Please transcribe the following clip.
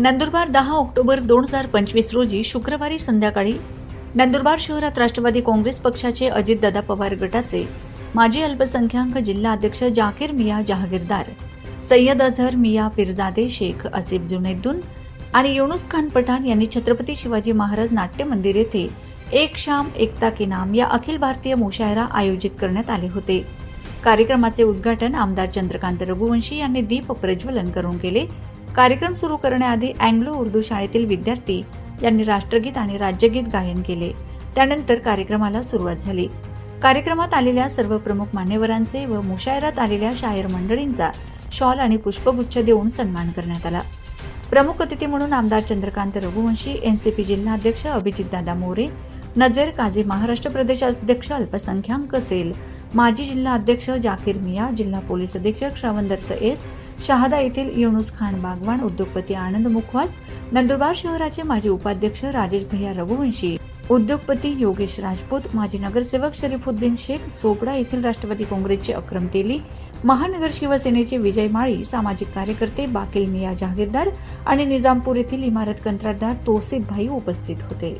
नंदुरबार दहा ऑक्टोबर दोन हजार पंचवीस रोजी शुक्रवारी संध्याकाळी नंदुरबार शहरात राष्ट्रवादी काँग्रेस पक्षाचे अजितदादा पवार गटाचे माजी अल्पसंख्याक जिल्हा अध्यक्ष जाकीर मिया जहागीरदार सय्यद अझहर मिया पिरजादे शेख असिफ जुनेद्दून आणि युनुस खान पठाण यांनी छत्रपती शिवाजी महाराज नाट्य मंदिर येथे एक शाम एकता के नाम या अखिल भारतीय मुशायरा आयोजित करण्यात आले होते. कार्यक्रमाचे उद्घाटन आमदार चंद्रकांत रघुवंशी यांनी दीप प्रज्वलन करून केले. कार्यक्रम सुरू करण्याआधी अँग्लो उर्दू शाळेतील विद्यार्थी यांनी राष्ट्रगीत आणि राज्यगीत गायन केले. त्यानंतर कार्यक्रमाला सुरुवात झाली. कार्यक्रमात आलेल्या सर्व प्रमुख मान्यवरांचे व मुशायरात आलेल्या शायर मंडळींचा शॉल आणि पुष्पगुच्छ देऊन सन्मान करण्यात आला. प्रमुख अतिथी म्हणून आमदार चंद्रकांत रघुवंशी एनसीपी जिल्हाध्यक्ष अभिजितदादा मोरे नझीर काझी महाराष्ट्र प्रदेश अध्यक्ष अल्पसंख्याक सेल माजी जिल्हा अध्यक्ष जाकीर मिया जिल्हा पोलीस अधीक्षक श्रावण दत्त एस शहादा येथील युनुस खान बागवान उद्योगपती आनंद मुखवास नंदुरबार शहराचे माजी उपाध्यक्ष राजेश भैया रघुवंशी उद्योगपती योगेश राजपूत माजी नगरसेवक शरीफुद्दीन शेख चोपडा येथील राष्ट्रवादी काँग्रेसचे अक्रम तेली महानगर शिवसेनेचे विजय माळी सामाजिक कार्यकर्ते बाकील मिया जहागीरदार आणि निजामपूर येथील इमारत कंत्राटदार तोसिफ भाई उपस्थित होते.